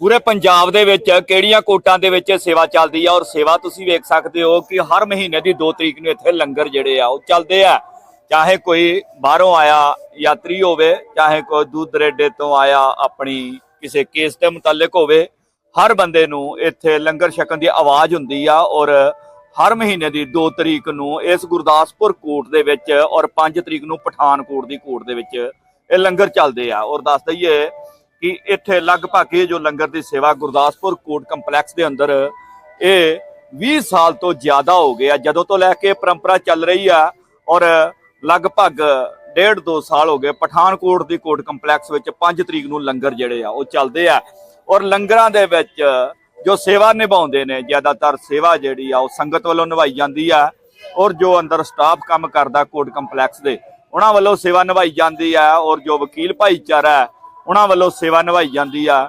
ਪੂਰੇ ਪੰਜਾਬ ਦੇ ਵਿੱਚ ਕਿਹੜੀਆਂ ਕੋਟਾਂ ਦੇ ਵਿੱਚ ਇਹ ਸੇਵਾ ਚੱਲਦੀ ਆ ਔਰ ਸੇਵਾ ਤੁਸੀਂ ਵੇਖ ਸਕਦੇ ਹੋ ਕਿ ਹਰ ਮਹੀਨੇ ਦੀ 2 ਤਰੀਕ ਨੂੰ ਇੱਥੇ ਲੰਗਰ ਜਿਹੜੇ ਆ, ਉਹ ਚੱਲਦੇ ਆ। ਚਾਹੇ ਕੋਈ ਬਾਹਰੋਂ ਆਇਆ, ਯਾਤਰੀ ਹੋਵੇ, ਚਾਹੇ ਕੋਈ ਦੂਰ ਦਰੇਡੇ ਤੋਂ ਆਇਆ, ਆਪਣੀ ਕਿਸੇ ਕੇਸ ਦੇ ਮੁਤਲਕ ਹੋਵੇ, ਹਰ ਬੰਦੇ ਨੂੰ ਇੱਥੇ ਲੰਗਰ ਛਕਣ ਦੀ ਆਵਾਜ਼ ਹੁੰਦੀ ਆ ਔਰ ਹਰ ਮਹੀਨੇ ਦੀ 2 ਤਰੀਕ ਨੂੰ ਇਸ ਗੁਰਦਾਸਪੁਰ ਕੋਟ ਦੇ ਵਿੱਚ ਔਰ 5 ਤਰੀਕ ਨੂੰ ਪਠਾਨਕੋਟ ਦੀ ਕੋਟ ਦੇ ਵਿੱਚ ਇਹ ਲੰਗਰ ਚੱਲਦੇ ਆ। ਔਰ ਦੱਸ ਦਈਏ ਕਿ ਇੱਥੇ ਲਗਭਗ ਇਹ ਜੋ ਲੰਗਰ ਦੀ ਸੇਵਾ ਗੁਰਦਾਸਪੁਰ ਕੋਰਟ ਕੰਪਲੈਕਸ ਦੇ ਅੰਦਰ ਇਹ 20 ਸਾਲ ਤੋਂ ਜ਼ਿਆਦਾ ਹੋ ਗਏ ਆ, ਜਦੋਂ ਤੋਂ ਲੈ ਕੇ ਇਹ ਪਰੰਪਰਾ ਚੱਲ ਰਹੀ ਆ ਔਰ ਲਗਭਗ ਡੇਢ ਦੋ ਸਾਲ ਹੋ ਗਏ ਪਠਾਨਕੋਟ ਦੀ ਕੋਰਟ ਕੰਪਲੈਕਸ ਵਿੱਚ 5 ਤਰੀਕ ਨੂੰ ਲੰਗਰ ਜਿਹੜੇ ਆ, ਉਹ ਚੱਲਦੇ ਆ। ਔਰ ਲੰਗਰਾਂ ਦੇ ਵਿੱਚ ਜੋ ਸੇਵਾ ਨਿਭਾਉਂਦੇ ਨੇ, ਜ਼ਿਆਦਾਤਰ ਸੇਵਾ ਜਿਹੜੀ ਆ, ਉਹ ਸੰਗਤ ਵੱਲੋਂ ਨਿਭਾਈ ਜਾਂਦੀ ਆ ਔਰ ਜੋ ਅੰਦਰ ਸਟਾਫ ਕੰਮ ਕਰਦਾ ਕੋਰਟ ਕੰਪਲੈਕਸ ਦੇ, ਉਹਨਾਂ ਵੱਲੋਂ ਸੇਵਾ ਨਿਭਾਈ ਜਾਂਦੀ ਆ ਔਰ ਜੋ ਵਕੀਲ ਭਾਈਚਾਰਾ ਉਹਨਾਂ ਵੱਲੋਂ ਸੇਵਾ ਨਿਭਾਈ ਜਾਂਦੀ ਆ।